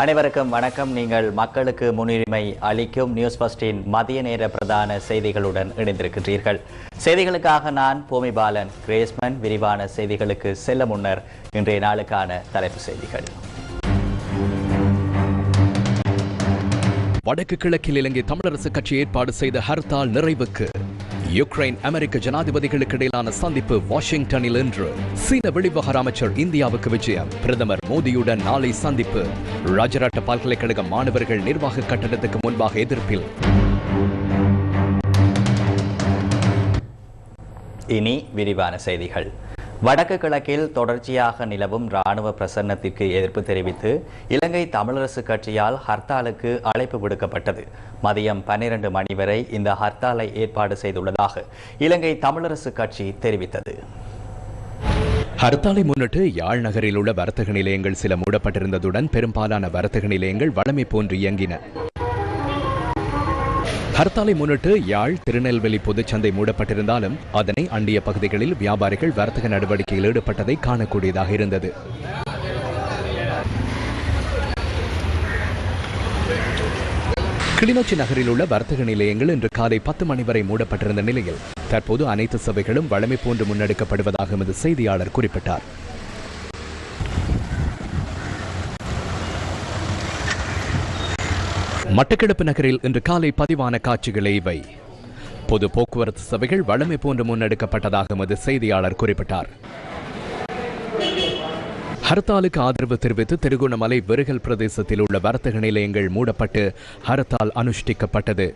அனைவருக்கும் வணக்கம். நீங்கள் மக்களுக்கு முன்னுரிமை அளிக்கும் நியூஸ் பஸ்டின் மதிய நேர பிரதான செய்திகளுடன் இணைந்திருக்கின்றீர்கள். செய்திகளுக்காக நான் பூமிபாலன் கிரேஸ்மன். விரிவான செய்திகளுக்கு செல்ல முன்னர் இன்றைய நாளுக்கான தலைப்பு செய்திகள். வடக்கு கிழக்கில் இலங்கை தமிழரசு கட்சி ஏற்பாடு செய்த ஹர்த்தால் நிறைவுக்கு யுக்ரைன் அமெரிக்க ஜனாதிபதிகளுக்கு இடையிலான சந்திப்பு வாஷிங்டனில் இன்று. சீன வெளிவகார அமைச்சர் இந்தியாவுக்கு விஜயம். பிரதமர் மோடியுடன் நாளை சந்திப்பு. ராஜராட்ட பல்கலைக்கழக மாணவர்கள் நிர்வாக கட்டடத்துக்கு முன்பாக எதிர்ப்பில். இனி விரிவான செய்திகள். வடக்கு கிழக்கில் தொடர்ச்சியாக நிலவும் ராணுவ பிரசன்னத்திற்கு எதிர்ப்பு தெரிவித்து இலங்கை தமிழரசு கட்சியால் ஹர்த்தாலுக்கு அழைப்பு விடுக்கப்பட்டது. மதியம் பன்னிரண்டு மணி வரை இந்த ஹர்த்தாலை ஏற்பாடு செய்துள்ளதாக இலங்கை தமிழரசு கட்சி தெரிவித்தது. ஹர்த்தாலை முன்னிட்டு யாழ் நகரில் உள்ள வர்த்தக நிலையங்கள் சில மூடப்பட்டிருந்ததுடன் பெரும்பாலான வர்த்தக நிலையங்கள் வளமை போன்று இயங்கின. ஹர்த்தாலை முன்னிட்டு யாழ் திருநெல்வேலி பொதுச்சந்தை மூடப்பட்டிருந்தாலும் அதனை அண்டிய பகுதிகளில் வியாபாரிகள் வர்த்தக நடவடிக்கையில் ஈடுபட்டதை காணக்கூடியதாக இருந்தது. கிளிநொச்சி நகரில் உள்ள வர்த்தக நிலையங்கள் இன்று காலை பத்து மணி வரை மூடப்பட்டிருந்த நிலையில் தற்போது அனைத்து சபைகளும் வழமை போன்று முன்னெடுக்கப்படுவதாக எமது செய்தியாளர் குறிப்பிட்டார். மட்டக்களப்பு நகரில் இன்று காலை பதிவான காட்சிகளே இவை. பொது போக்குவரத்து சபைகள் வளமை போன்று முன்னெடுக்கப்பட்டதாக எமது செய்தியாளர் குறிப்பிட்டார். ஹர்த்தாலுக்கு ஆதரவு தெரிவித்து திருகோணமலை விருகல் பிரதேசத்தில் உள்ள வர்த்தக நிலையங்கள் மூடப்பட்டு ஹர்த்தால் அனுஷ்டிக்கப்பட்டது.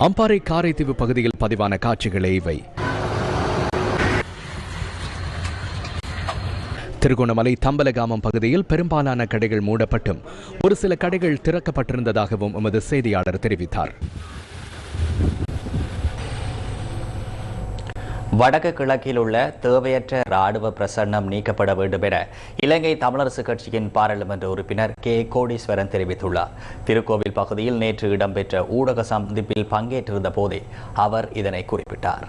அம்பாறை காரைத்தீவு பகுதியில் பதிவான காட்சிகளே இவை. திருகோணமலை தம்பலகாமம் பகுதியில் பெரும்பாலான கடைகள் மூடப்பட்டும். ஒரு சில கடைகள் திறக்கப்பட்டிருந்ததாகவும் எமது செய்தியாளர் தெரிவித்தார். வடக்கு கிழக்கில் உள்ள தேவையற்ற ராணுவ பிரசன்னம் நீக்கப்பட வேண்டும் என இலங்கை தமிழரசு கட்சியின் பாராளுமன்ற உறுப்பினர் கே. கோடீஸ்வரன் தெரிவித்துள்ளார். திருக்கோவில் பகுதியில் நேற்று இடம்பெற்ற ஊடக சந்திப்பில் பங்கேற்றிருந்த போதே அவர் இதனை குறிப்பிட்டார்.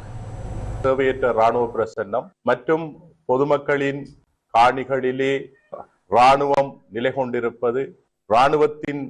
தேவையற்ற ராணுவ பிரசன்னம் மற்றும் பொதுமக்களின் காணிகளிலே ராணுவம் நிலை கொண்டிருப்பது ராணுவத்தின்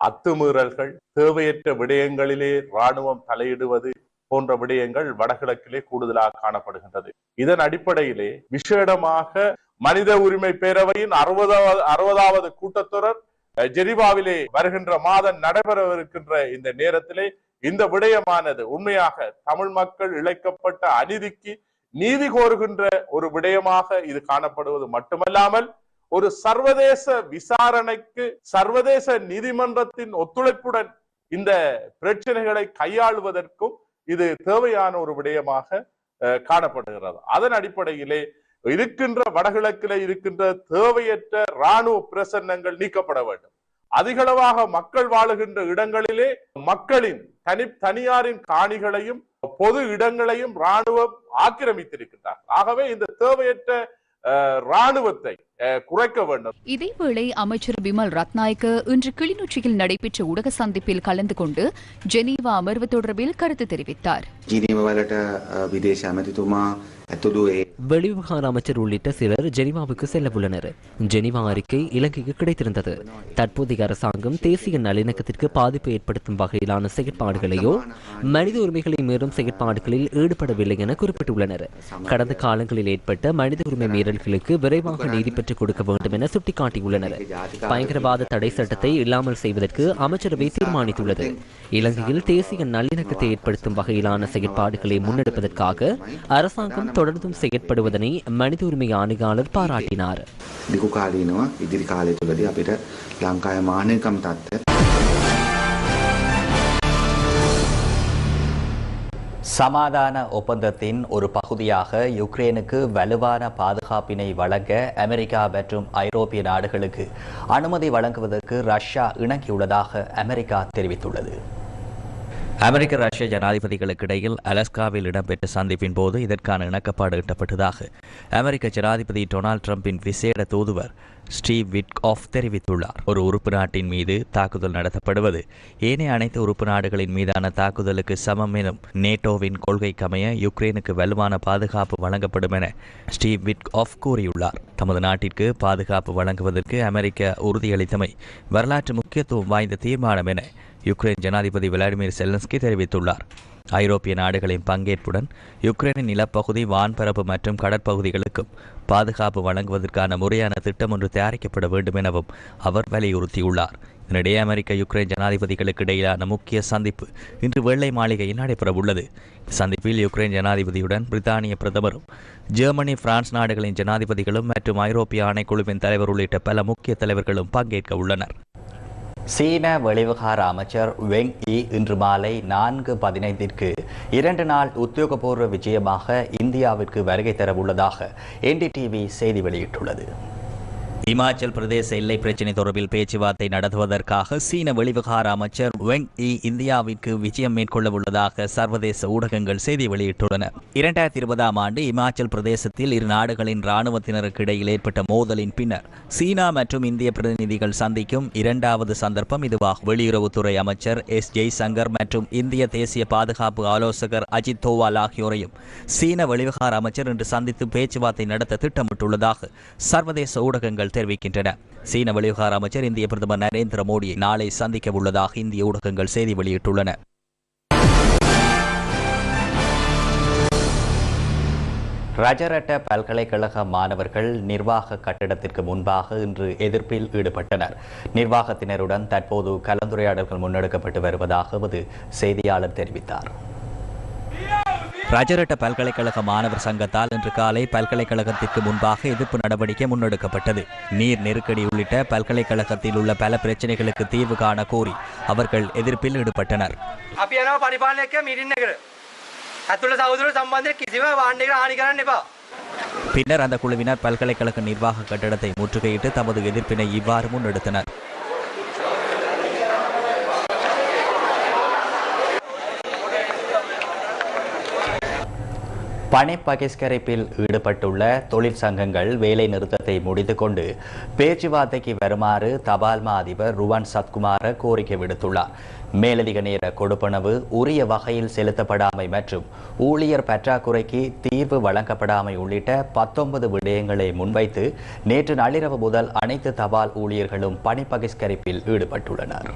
அத்துமீறல்கள் தேவையற்ற விடயங்களிலே ராணுவம் தலையிடுவது போன்ற விடயங்கள் வடகிழக்கிலே கூடுதலாக காணப்படுகின்றது. இதன் அடிப்படையிலே விசேடமாக மனித உரிமை பேரவையின் அறுபதாவது அறுபதாவது கூட்டத்தொடர் அஹ், ஜெனீவாவிலே வருகின்ற மாதம் நடைபெறவிருக்கின்ற இந்த நேரத்திலே இந்த விடயமானது உண்மையாக தமிழ் மக்கள் இழைக்கப்பட்ட அநீதிக்கு நீதி கோருகின்ற ஒரு விடயமாக இது காணப்படுவது மட்டுமல்லாமல் ஒரு சர்வதேச விசாரணைக்கு சர்வதேச நீதிமன்றத்தின் ஒத்துழைப்புடன் இந்த பிரச்சனைகளை கையாளுவதற்கும் இது தேவையான ஒரு விடயமாக காணப்படுகிறது. அதன் அடிப்படையிலே இருக்கின்ற வடகிழக்கில் இருக்கின்ற தேவையற்ற ராணுவ பிரசன்னங்கள் நீக்கப்பட வேண்டும். அதிகளவாக மக்கள் வாழுகின்ற இடங்களிலே மக்களின் தனி தனியாரின் காணிகளையும் பொது இடங்களையும் ராணுவம் ஆக்கிரமித்திருக்கின்றார். ஆகவே இந்த தேவையற்ற ராணுவத்தை அஹ், குறைக்க வேண்டும். இதேவேளை அமைச்சர் பிமல் ரத்நாயக்க இன்று கிளிநொச்சியில் நடைபெற்ற ஊடக சந்திப்பில் கலந்து கொண்டு ஜெனீவா அமர்வு தொடர்பில் கருத்து தெரிவித்தார். வெளிவிவகார அமைச்சர் உள்ளிட்ட சிலர் ஜெனிவாவுக்கு செல்லவுள்ளனர். ஜெனிவா அறிக்கை இலங்கைக்கு கிடைத்திருந்தது. தற்போதைய அரசாங்கம் தேசிய நல்லிணக்கத்திற்கு பாதிப்பு ஏற்படுத்தும் வகையிலான செயற்பாடுகளையோ மனித உரிமைகளை மீறும் செயற்பாடுகளில் ஈடுபடவில்லை என குறிப்பிட்டுள்ளனர். கடந்த காலங்களில் ஏற்பட்ட மனித உரிமை மீறல்களுக்கு விரைவாக நீதி பெற்றுக் கொடுக்க வேண்டும் என சுட்டிக்காட்டியுள்ளனர். பயங்கரவாத தடை சட்டத்தை இல்லாமல் செய்வதற்கு அமைச்சரவை தீர்மானித்துள்ளது. இலங்கையில் தேசிய நல்லிணக்கத்தை ஏற்படுத்தும் வகையிலான செயற்பாடுகளை முன்னெடுப்பதற்காக அரசாங்கம் தொடர்ந்தும் செயற்பட செயற்படுவதனை மனித உரிமை ஆணையாளர் பாராட்டினார் දිකු කාලීනවා ඉදිරි කාලය තුළදී අපිට ලංකාය මානයකම් තත්ත්ව சமாதான ஒப்பந்தத்தின் ஒரு பகுதியாக யுக்ரேனுக்கு வலுவான பாதுகாப்பினை வழங்க அமெரிக்கா மற்றும் ஐரோப்பிய நாடுகளுக்கு அனுமதி வழங்குவதற்கு ரஷ்யா இணங்கியுள்ளதாக அமெரிக்கா தெரிவித்துள்ளது அமெரிக்க ரஷ்ய ஜனாதிபதிகளுக்கு இடையில் அலஸ்காவில் இடம்பெற்ற சந்திப்பின் போது இதற்கான இணக்கப்பாடு எட்டப்பட்டதாக அமெரிக்க ஜனாதிபதி டொனால்ட் ட்ரம்பின் விசேட தூதுவர் ஸ்டீவ் விட்காஃப் தெரிவித்துள்ளார். ஒரு உறுப்பு நாட்டின் மீது தாக்குதல் நடத்தப்படுவது ஏனைய அனைத்து உறுப்பு நாடுகளின் மீதான தாக்குதலுக்கு சமம் எனும் நேட்டோவின் கொள்கைக்கமைய யுக்ரைனுக்கு வலுவான பாதுகாப்பு வழங்கப்படும் என ஸ்டீவ் விட்காஃப் கூறியுள்ளார். தமது நாட்டிற்கு பாதுகாப்பு வழங்குவதற்கு அமெரிக்க உறுதியளித்தமை வரலாற்று முக்கியத்துவம் வாய்ந்த தீர்மானம் என யுக்ரைன் ஜனாதிபதி விளாடிமிர் செலன்ஸ்கி தெரிவித்துள்ளார். ஐரோப்பிய நாடுகளின் பங்கேற்புடன் யுக்ரைனின் நிலப்பகுதி வான்பரப்பு மற்றும் கடற்பகுதிகளுக்கும் பாதுகாப்பு வழங்குவதற்கான முறையான திட்டம் ஒன்று தயாரிக்கப்பட வேண்டும் எனவும் அவர் வலியுறுத்தியுள்ளார். இதனிடையே அமெரிக்க யுக்ரைன் ஜனாதிபதிகளுக்கு இடையிலான முக்கிய சந்திப்பு இன்று வெள்ளை மாளிகையில் நடைபெறவுள்ளது. இந்த சந்திப்பில் யுக்ரைன் ஜனாதிபதியுடன் பிரித்தானிய பிரதமரும் ஜெர்மனி பிரான்ஸ் நாடுகளின் ஜனாதிபதிகளும் மற்றும் ஐரோப்பிய ஆணைக்குழுவின் தலைவர் உள்ளிட்ட பல முக்கிய தலைவர்களும் பங்கேற்க உள்ளனர். சீன வெளிவகார அமைச்சர் வெங் இ இன்று மாலை நான்கு பதினைந்திற்கு இரண்டு நாள் உத்தியோகபூர்வ விஜயமாக இந்தியாவிற்கு வருகை தரவுள்ளதாக என்டிடிவி செய்தி வெளியிட்டுள்ளது. இமாச்சல் பிரதேச எல்லை பிரச்சினை தொடர்பில் பேச்சுவார்த்தை நடத்துவதற்காக சீன வெளிவிகார அமைச்சர் வெங் இ இந்தியாவிற்கு விஜயம் மேற்கொள்ள உள்ளதாக சர்வதேச ஊடகங்கள் செய்தி வெளியிட்டுள்ளன. இரண்டாயிரத்தி இருபதாம் ஆண்டு இமாச்சல் பிரதேசத்தில் இரு நாடுகளின் இராணுவத்தினருக்கு இடையில் ஏற்பட்ட மோதலின் பின்னர் சீனா மற்றும் இந்திய பிரதிநிதிகள் சந்திக்கும் இரண்டாவது சந்தர்ப்பம் இதுவாகும். வெளியுறவுத்துறை அமைச்சர் எஸ் ஜெய்சங்கர் மற்றும் இந்திய தேசிய பாதுகாப்பு ஆலோசகர் அஜித் தோவால் ஆகியோரையும் சீன வெளிவிகார அமைச்சர் இன்று சந்தித்து பேச்சுவார்த்தை நடத்த திட்டமிட்டுள்ளதாக சர்வதேச ஊடகங்கள் தெரிவிக்கின்றன. சீன வெளிவகார அமைச்சர் இந்திய பிரதமர் நரேந்திர மோடியை நாளை சந்திக்க உள்ளதாக இந்திய ஊடகங்கள் செய்தி வெளியிட்டுள்ளன. ரஜரட்ட பல்கலைக்கழக மாணவர்கள் நிர்வாக கட்டிடத்திற்கு முன்பாக இன்று எதிர்ப்பில் ஈடுபட்டனர். நிர்வாகத்தினருடன் தற்போது கலந்துரையாடல்கள் முன்னெடுக்கப்பட்டு வருவதாக எமது செய்தியாளர் தெரிவித்தார். ராஜரட்ட பல்கலைக்கழக மாணவர் சங்கத்தால் இன்று காலை பல்கலைக்கழகத்திற்கு முன்பாக எதிர்ப்பு நடவடிக்கை முன்னெடுக்கப்பட்டது. நீர் நெருக்கடி உள்ளிட்ட பல்கலைக்கழகத்தில் உள்ள பல பிரச்சனைகளுக்கு தீர்வு காண கோரி அவர்கள் எதிர்ப்பில் ஈடுபட்டனர். பின்னர் அந்த குழுவினர் பல்கலைக்கழக நிர்வாக கட்டடத்தை முற்றுகையிட்டு தமது எதிர்ப்பினை இவ்வாறு முன்னெடுத்தனர். பனை பகிஷ்கரிப்பில் ஈடுபட்டுள்ள தொழிற்சங்கங்கள் வேலை நிறுத்தத்தை முடித்துக்கொண்டு பேச்சுவார்த்தைக்கு வருமாறு தபால் மா அதிபர் ருவான் சத்குமார கோரிக்கை விடுத்துள்ளார். மேலதிக நேர கொடுப்பனவு உரிய வகையில் செலுத்தப்படாமை மற்றும் ஊழியர் பற்றாக்குறைக்கு தீர்வு வழங்கப்படாமை உள்ளிட்ட பத்தொன்பது விடயங்களை முன்வைத்து நேற்று நள்ளிரவு முதல் அனைத்து தபால் ஊழியர்களும் பணி பகிஷ்கரிப்பில் ஈடுபட்டுள்ளனர்.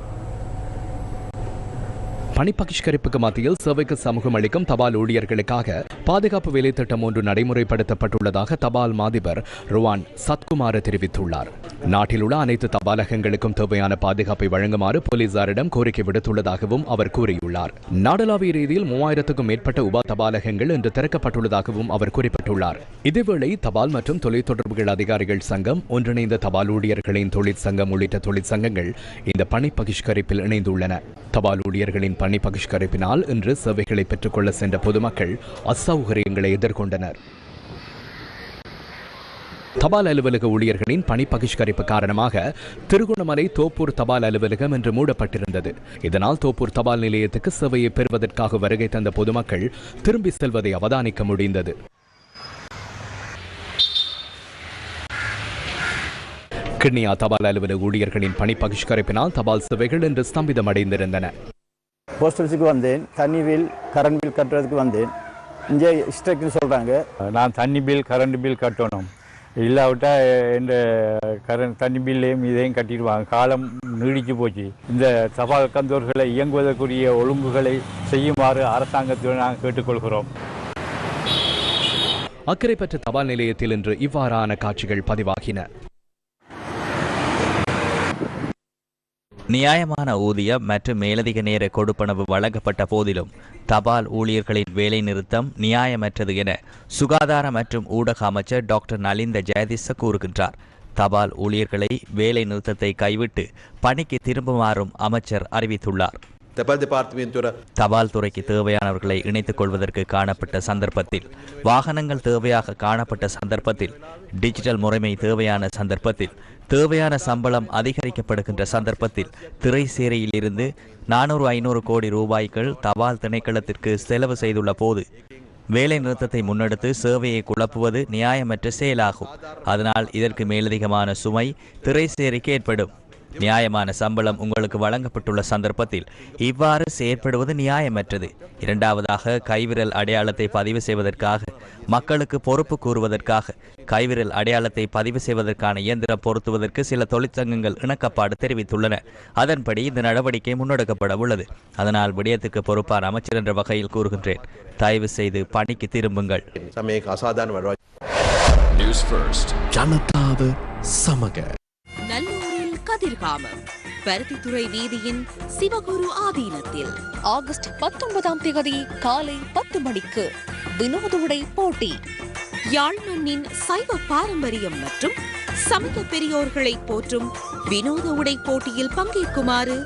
பணிப்பகிஷ்கரிப்புக்கு மத்தியில் சேவைக்கு சமூகம் அளிக்கும் தபால் ஊழியர்களுக்காக பாதுகாப்பு வேலை திட்டம் ஒன்று நடைமுறைப்படுத்தப்பட்டுள்ளதாக தபால் மாதிபர் ருவான் சத்குமார தெரிவித்துள்ளார். நாட்டில் உள்ள அனைத்து தபாலகங்களுக்கும் தேவையான பாதுகாப்பை வழங்குமாறு போலீசாரிடம் கோரிக்கை விடுத்துள்ளதாகவும் அவர் கூறியுள்ளார். நாடளாவிய ரீதியில் மூவாயிரத்துக்கும் மேற்பட்ட உபா தபாலகங்கள் இன்று திறக்கப்பட்டுள்ளதாகவும் அவர் குறிப்பிட்டுள்ளார். இதேவேளை தபால் மற்றும் தொலைத்தொடர்புகள் அதிகாரிகள் சங்கம் ஒன்றிணைந்த தபால் ஊழியர்களின் தொழிற்சங்கம் உள்ளிட்ட தொழிற்சங்கங்கள் இந்த பணி பகிஷ்கரிப்பில் இணைந்துள்ளன. தபால் ஊழியர்களின் பணி பகிஷ்கரிப்பினால் இன்று சேவைகளை பெற்றுக்கொள்ள சென்ற பொதுமக்கள் அசௌகரியங்களை எதிர்கொண்டனர். தபால் அலுவலக ஊழியர்களின் பணி பகிஷ்கரிப்பு காரணமாக திருகோணமலை தோப்பூர் தபால் அலுவலகம் இன்று மூடப்பட்டிருந்தது. இதனால் தோப்பூர் தபால் நிலையத்துக்கு சேவையை பெறுவதற்காக வருகை தந்த பொதுமக்கள் திரும்பி செல்வதை அவதானிக்க முடிந்தது. கிண்ணியா தபால் அலுவலக ஊழியர்களின் பணி பகிஷ்கரிப்பினால் தபால் சேவைகள் இன்று ஸ்தம்பிதமடைந்திருந்தன. போஸ்ட் ஆஃபீஸுக்கு வந்தேன். தண்ணி பில் கரண்ட் பில் கட்டுறதுக்கு வந்தேன். இங்கே இஷ்டக்குன்னு சொல்கிறாங்க நான் தண்ணி பில் கரண்ட் பில் கட்டணும். இல்லாவிட்டா இந்த கரண்ட் தண்ணி பில்லையும் இதையும் கட்டிடுவாங்க. காலம் நீடிச்சு போச்சு. இந்த தபால் கந்தோர்களை இயங்குவதற்குரிய ஒழுங்குகளை செய்யுமாறு அரசாங்கத்துடன் நாங்கள் கேட்டுக்கொள்கிறோம். அக்கரைப்பற்ற தபால் நிலையத்தில் இன்று இவ்வாறான காட்சிகள் பதிவாகின. நியாயமான ஊதியம் மற்றும் மேலதிக நேர கொடுப்பனவு வழங்கப்பட்ட போதிலும் தபால் ஊழியர்களின் வேலை நிறுத்தம் நியாயமற்றது என சுகாதார மற்றும் ஊடக அமைச்சர் டாக்டர் நலிந்த ஜெயதிச கூறுகின்றார். தபால் ஊழியர்களை வேலை நிறுத்தத்தை கைவிட்டு பணிக்கு திரும்புமாறும் அமைச்சர் அறிவித்துள்ளார். தபால் துறைக்கு தேவையானவர்களை இணைத்துக் கொள்வதற்கு காணப்பட்ட சந்தர்ப்பத்தில் வாகனங்கள் தேவையாக காணப்பட்ட சந்தர்ப்பத்தில் டிஜிட்டல் முறைமை தேவையான சந்தர்ப்பத்தில் தேவையான சம்பளம் அதிகரிக்கப்படுகின்ற சந்தர்ப்பத்தில் திரை இருந்து நானூறு ஐநூறு கோடி ரூபாய்கள் தபால் திணைக்களத்திற்கு செலவு செய்துள்ள போது வேலை நிறுத்தத்தை முன்னெடுத்து சேவையை குழப்புவது நியாயமற்ற செயலாகும். அதனால் இதற்கு மேலதிகமான சுமை திரைசேரிக்கு ஏற்படும். நியாயமான சம்பளம் உங்களுக்கு வழங்கப்பட்டுள்ள சந்தர்ப்பத்தில் இவ்வாறு செயற்படுவது நியாயமற்றது. இரண்டாவதாக கைவிரல் அடையாளத்தை பதிவு செய்வதற்காக மக்களுக்கு பொறுப்பு கூறுவதற்காக கைவிரல் அடையாளத்தை பதிவு செய்வதற்கான இயந்திரம் பொருத்துவதற்கு சில தொழிற்சங்கங்கள் இணக்கப்பாடு தெரிவித்துள்ளன. அதன்படி இந்த நடவடிக்கை முன்னெடுக்கப்பட உள்ளது. அதனால் விடயத்துக்கு பொறுப்பான அமைச்சர் என்ற வகையில் கூறுகின்றேன். தயவு செய்து பணிக்கு திரும்புங்கள். சமக. நல்லூரில் கதிர்காமம். பருத்தித்துறை வீதியின் சிவகுரு ஆதீனத்தில். ஆகஸ்ட் பத்தொன்பதாம் தேதி காலை பத்து மணிக்கு வினோத உடை போட்டி. யாழ் மண்ணின் சைவ பாரம்பரியம் மற்றும் சமய பெரியோர்களை போற்றும் வினோத உடை போட்டியில் பங்கேற்குமாறு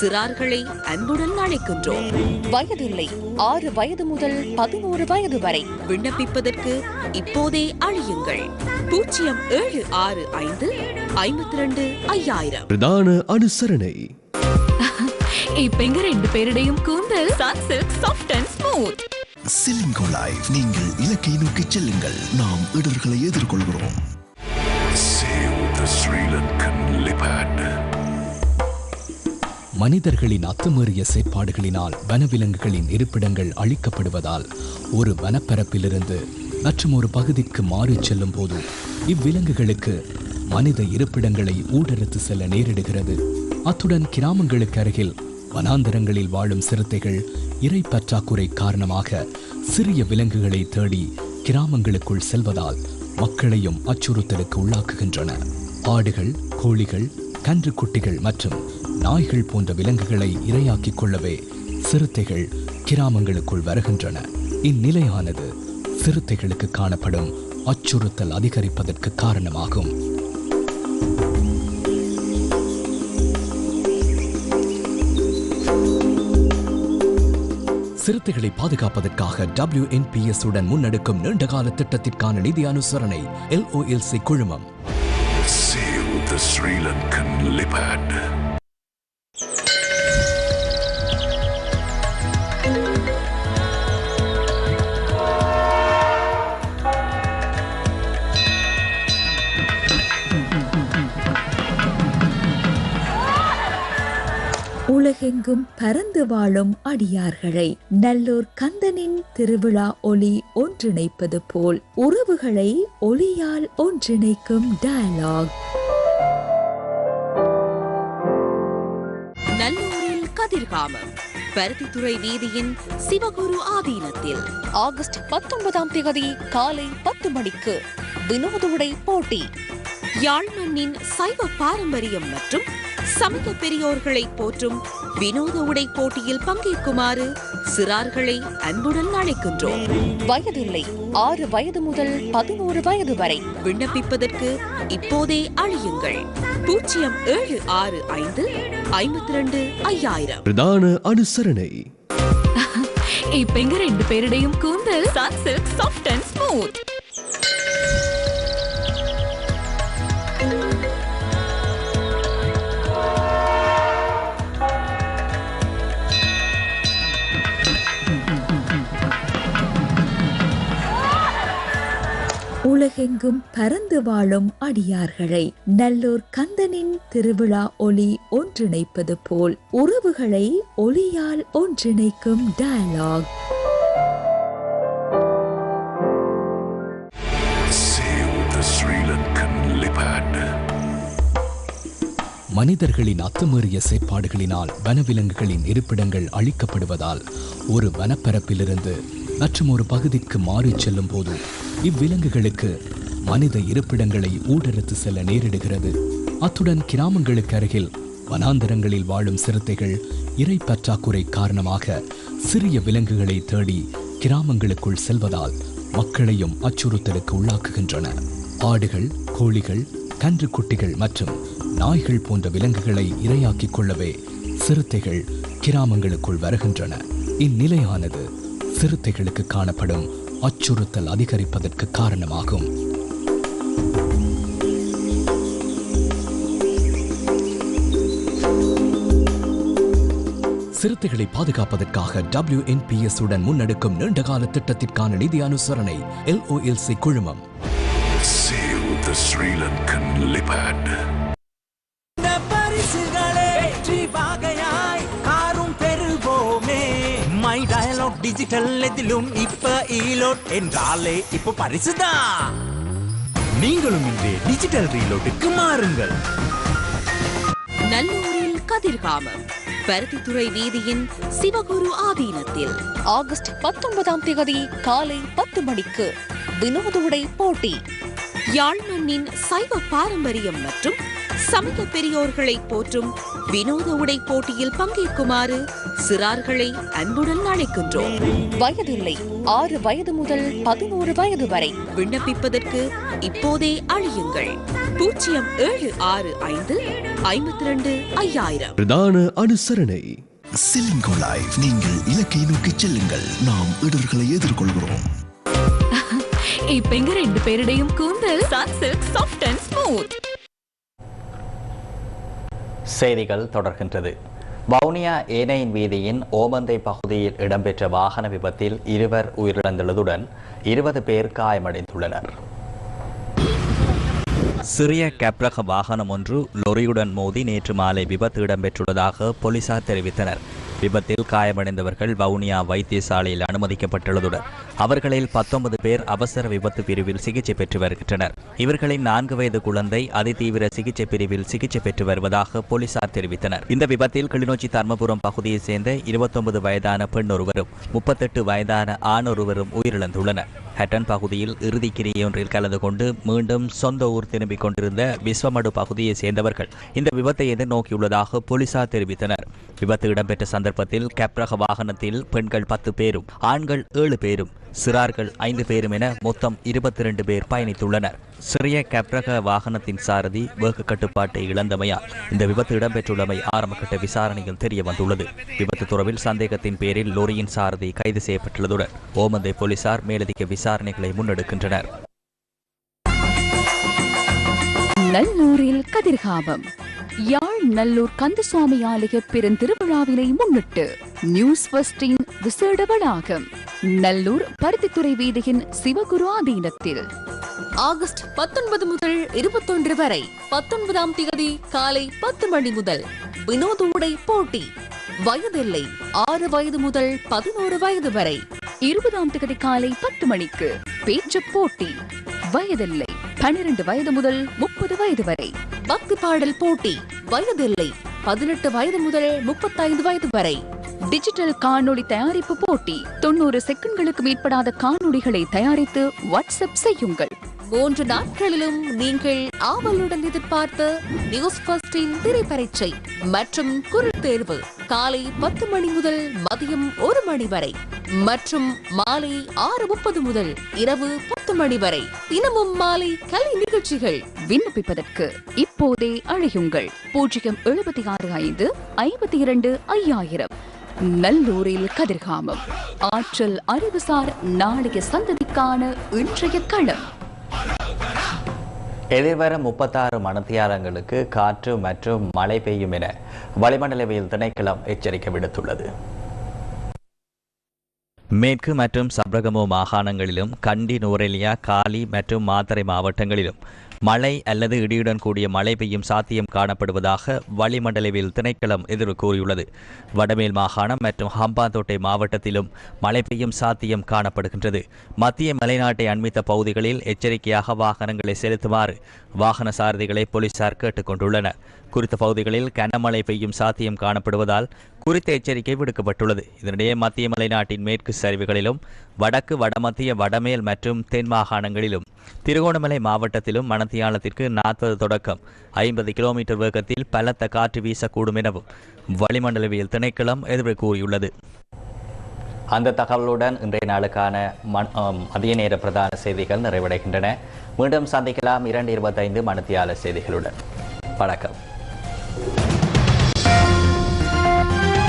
சிறார்களை அன்புடன் அழைக்கின்றோம். வயதில்லை ஆறு வயது முதல் பதினோரு வயது வரை விண்ணப்பிப்பதற்கு இப்போதே அழியுங்கள். பூஜ்ஜியம் ஏழு ஆறு ஐந்து ஐம்பத்தி ரெண்டு ஐயாயிரம். பிரதான அனுசரணை. இப்ப எங்க ரெண்டு பேருடையும் கூந்தல். சாஃப்ட் அண்ட் ஸ்மூத் சிலிங்கோ லைஃப் நீங்கள் இலக்கை நோக்கி செல்லுங்கள். நாம் இடர்களை எதிர்கொள்கிறோம். மனிதர்களின் அத்துமீறிய செயற்பாடுகளினால் வனவிலங்குகளின் இருப்பிடங்கள் அழிக்கப்படுவதால் ஒரு வனப்பரப்பிலிருந்து மற்றும் ஒரு பகுதிக்கு மாறிச் செல்லும் போது இவ்விலங்குகளுக்கு மனித இருப்பிடங்களை ஊடறுத்து செல்ல நேரிடுகிறது. அத்துடன் கிராமங்களுக்கு அருகில் வனாந்தரங்களில் வாழும் சிறுத்தைகள் இறை பற்றாக்குறை காரணமாக சிறிய விலங்குகளை தேடி கிராமங்களுக்குள் செல்வதால் மக்களையும் அச்சுறுத்தலுக்கு உள்ளாக்குகின்றன. ஆடுகள் கோழிகள் கன்று குட்டிகள் மற்றும் நாய்கள் போன்ற விலங்குகளை இரையாக்கிக் கொள்ளவே சிறுத்தைகள் கிராமங்களுக்குள் வருகின்றன. இந்நிலையானது சிறுத்தைகளுக்கு காணப்படும் அச்சுறுத்தல் அதிகரிப்பதற்கு காரணமாகும். சிறுத்தைகளை பாதுகாப்பதற்காக டபிள்யூ என்பிஎஸ் உடன் முன்னெடுக்கும் நீண்டகால திட்டத்திற்கான நிதி அனுசரணை எல்ஓஎல்சி குழுமம் Save the Sri Lankan leopard. உலகெங்கும் பறந்து வாழும் அடியார்களை. நல்லூர் கந்தனின் திருவிழா ஒளி ஒன்றிணைப்பது போல் உறவுகளை ஒளியால் ஒன்றிணைக்கும் டயலாக். நல்லூரில் கதிர்காமம் பருத்தித்துறை வீதியின் சிவகுரு ஆதீனத்தில். ஆகஸ்ட் பத்தொன்பதாம் தேதி காலை பத்து மணிக்கு வினோத உடை போட்டி. யாழ் மண்ணின் சைவ பாரம்பரியம் மற்றும் சமய பெரியோர்களை போற்றும் வினோத உடை போட்டியில் பங்கேற்குமாறு சிறார்களை அன்புடன் அழைக்கின்றோம். வயதில்லை ஆறு வயது முதல் பதினோரு வயது வரை விண்ணப்பிப்பதற்கு இப்போதே அழியுங்கள். பூஜ்ஜியம் ஏழு ஆறு ஐந்து ஐம்பத்தி ரெண்டு ஐயாயிரம். பிரதான அனுசரணை. இப்ப எங்க ரெண்டு பேருடையும் கூந்தல் சன்சில்க் சாஃப்ட் அண்ட் ஸ்மூத் உலகெங்கும் பறந்து வாழும் அடியார்களை நல்லூர் கந்தனின் திருவிழா ஒளி ஒன்றிணைப்பது போல் உறவுகளை ஒளியால் ஒன்றிணைக்கும் டயலாக். மனிதர்களின் அத்துமீறிய செயற்பாடுகளினால் வனவிலங்குகளின் இருப்பிடங்கள் அழிக்கப்படுவதால் ஒரு வனப்பரப்பிலிருந்து மற்றும் ஒரு பகுதிக்கு மாறிச் செல்லும் போது இவ்விலங்குகளுக்கு மனித இருப்பிடங்களை ஊடறுத்து செல்ல நேரிடுகிறது. அத்துடன் கிராமங்களுக்கு அருகில் வனாந்தரங்களில் வாழும் சிறுத்தைகள் இறை பற்றாக்குறை காரணமாக சிறிய விலங்குகளை தேடி கிராமங்களுக்குள் செல்வதால் மக்களையும் அச்சுறுத்தலுக்கு உள்ளாக்குகின்றன. ஆடுகள் கோழிகள் கன்றுக்குட்டிகள் மற்றும் நாய்கள் போன்ற விலங்குகளை இரையாக்கிக் கொள்ளவே சிறுத்தைகள் கிராமங்களுக்குள் வருகின்றன. இந்நிலையானது சிறுத்தைகளுக்கு காணப்படும் அச்சுறுத்தல் அதிகரிப்பதற்கு காரணமாகும் சிறுத்தைகளை பாதுகாப்பதற்காக டபிள்யூ என்பிஎஸ் உடன் முன்னெடுக்கும் நீண்டகால திட்டத்திற்கான நிதி அனுசரணை எல்ஓஎல்சி குழுமம் Save the Sri Lankan leopard. எதிலும் இப்ப ஈலோட் என்றாலே இப்ப பரிசுதான். நீங்களும் இன்று டிஜிட்டல் ரீலோட்டுக்கு மாறுங்கள். நல்லூரில் கதிர்காமம். பருத்தித்துறை வீதியின் சிவகுரு ஆதீனத்தில் ஆகஸ்ட் பத்தொன்பதாம் தேதி காலை பத்து மணிக்கு வினோத உடை போட்டி. யாழ் மண்ணின் சைவ பாரம்பரியம் மற்றும் சமய பெரியோர்களை போற்றும் வினோத உடை போட்டியில் பங்கேற்குமாறு சிறார்களை அன்புடன் அழைக்கின்றோம். வயதில்லை ஆறு வயது முதல் பதினோரு வயது வரை விண்ணப்பிப்பதற்கு இப்போதே அழியுங்கள். பூஜ்ஜியம் ஏழு ஆறு ஐந்து ஐம்பத்தி ரெண்டு ஐயாயிரம். பிரதான அனுசரணை. சிலிங்கோ லைஃப். நீங்கள் இலக்கை நோக்கி செல்லுங்கள். நாம் இடர்களை எதிர்கொள்கிறோம். இப்ப எங்க ரெண்டு பேருடையும் கூந்தல். சாஃப்ட் அண்ட் ஸ்மூத் செய்திகள் தொடர்கின்றது. வவுனியா ஏனையின் வீதியின் ஓமந்தை பகுதியில் இடம்பெற்ற வாகன விபத்தில் இருவர் உயிரிழந்துள்ளதுடன் இருபது பேர் காயமடைந்துள்ளனர். சிறிய கேப்ரக வாகனம் ஒன்று லொரியுடன் மோதி நேற்று மாலை விபத்து இடம்பெற்றுள்ளதாக போலீசார் தெரிவித்தனர். விபத்தில் காயமடைந்தவர்கள் வவுனியா வைத்தியசாலையில் அனுமதிக்கப்பட்டுள்ளதுடன் அவர்களில் பத்தொன்பது பேர் அவசர விபத்து பிரிவில் சிகிச்சை பெற்று வருகின்றனர். இவர்களின் நான்கு வயது குழந்தை அதிதீவிர சிகிச்சை பிரிவில் சிகிச்சை பெற்று வருவதாக போலீசார் தெரிவித்தனர். இந்த விபத்தில் கிளிநொச்சி தர்மபுரம் பகுதியைச் சேர்ந்த இருபத்தொன்பது வயதான பெண் ஒருவரும் முப்பத்தெட்டு வயதான ஆண் ஒருவரும் உயிரிழந்துள்ளனர். ஹட்டன் பகுதியில் இறுதிக் கிரியொன்றில் கலந்து கொண்டு மீண்டும் சொந்த ஊர் திரும்பிக் கொண்டிருந்த விஸ்வமடு பகுதியைச் சேர்ந்தவர்கள் இந்த விபத்தை எதிர்நோக்கியுள்ளதாக போலீசார் தெரிவித்தனர். விபத்து இடம்பெற்ற சந்தர்ப்பத்தில் கேப்ரக வாகனத்தில் பெண்கள் பத்து பேரும் ஆண்கள் ஏழு பேரும் சிறார்கள் ஐந்து பேரும் என மொத்தம் இருபத்தி ரெண்டு பேர் பயணித்துள்ளனர். சிறிய கப்ரக வாகனத்தின் சாரதி வேக கட்டுப்பாட்டை இழந்தமையால் இந்த விபத்து இடம்பெற்றுள்ளமை ஆரம்பகட்ட விசாரணையில் தெரிய வந்துள்ளது. விபத்து துறவில் சந்தேகத்தின் பேரில் லொரியின் சாரதி கைது செய்யப்பட்டுள்ளதுடன் ஓமந்தை போலீசார் மேலதிக விசாரணைகளை முன்னெடுக்கின்றனர். நல்லூரில் கதிர்காமம் யாழ் நல்லூர் கந்தசுவாமி ஆலய பெருந்திருவிழாவினை முன்னிட்டு நியூஸ் ஃபர்ஸ்டின் விசேட வளாகம் நல்லூர் பருத்தித்துறை வீதியின் சிவகுரு ஆதீனத்தில். ஆகஸ்ட் பத்தொன்பது முதல் இருபத்தொன்று வரை பத்தொன்பதாம் தேதி காலை பத்து மணி முதல் வினோத உடை போட்டி. வயதில்லை ஆறு வயது முதல் பதினோரு வயது வரை இருபதாம் தேதி காலை பத்து மணிக்கு பேச்சு போட்டி. வயதில்லை பனிரெண்டு வயது முதல் முப்பது வயது வரை பக்தி பாடல் போட்டி. வயதில்லை பதினெட்டு வயது முதல் முப்பத்தைந்து வயது வரை டிஜிட்டல் காணொளி தயாரிப்பு போட்டி. தொண்ணூறு செகண்ட்களுக்கு மேற்படாத காணொளிகளை தயாரித்து வாட்ஸ்அப் செய்யுங்கள். மூன்று நாட்களிலும் நீங்கள் ஆவலுடன் எதிர்பார்த்த நியூஸ் ஃபர்ஸ்டின் திரைப்பரீட்சை மற்றும் குரல் தேர்வு காலை பத்து மணி முதல் மதியம் ஒரு மணி வரை மற்றும் மாலை ஆறு முப்பது முதல் இரவு பத்து மணி வரை. தினமும் மாலை கலை நிகழ்ச்சிகள் விண்ணப்பிப்பதற்கு இப்போதே அழையுங்கள். பூஜ்ஜியம் எழுபத்தி ஆறு ஐந்து ஐம்பத்தி இரண்டு ஐயாயிரம். நல்லூரில் கதிர்காமம். ஆற்றல் அறிவுசார் நாளைய சந்ததிக்கான இன்றைய களம். எதிர்வர முப்பத்தாறு மணத்தியாரங்களுக்கு காற்று மற்றும் மழை பெய்யும் என வளிமண்டலவியல் திணைக்களம் எச்சரிக்கை விடுத்துள்ளது. மேற்கு மற்றும் சப்ரகமோ மாகாணங்களிலும் கண்டி நோரெலியா காலி மற்றும் மாத்தறை மாவட்டங்களிலும் மழை அல்லது இடியுடன் கூடிய மழை பெய்யும் சாத்தியம் காணப்படுவதாக வளிமண்டலவியல் திணைக்களம் எதிர்வு கூறியுள்ளது. வடமேல் மாகாணம் மற்றும் ஹம்பாந்தோட்டை மாவட்டத்திலும் மழை பெய்யும் சாத்தியம் காணப்படுகின்றது. மத்திய மலைநாட்டை அண்மித்த பகுதிகளில் எச்சரிக்கையாக வாகனங்களை செலுத்துமாறு வாகன சாரதிகளை போலீசார் கேட்டுக்கொண்டுள்ளனர். குறித்த பகுதிகளில் கனமழை பெய்யும் சாத்தியம் காணப்படுவதால் குறித்த எச்சரிக்கை விடுக்கப்பட்டுள்ளது. இதனிடையே மத்திய மலைநாட்டின் மேற்கு சரிவுகளிலும் வடக்கு வடமத்திய வடமேல் மற்றும் தென் மாகாணங்களிலும் திருகோணமலை மாவட்டத்திலும் மணத்தியாலத்திற்கு நாற்பது தொடக்கம் ஐம்பது கிலோமீட்டர் வேகத்தில் பலத்த காற்று வீசக்கூடும் எனவும் வளிமண்டலவியல் திணைக்களம் எதிர்வு கூறியுள்ளது. அந்த தகவலுடன் இன்றைய நாளுக்கான மண் மதிய நேர பிரதான செய்திகள் நிறைவடைகின்றன. மீண்டும் சந்திக்கலாம் இரண்டு இருபத்தைந்து மணத்தியால செய்திகளுடன். வணக்கம்.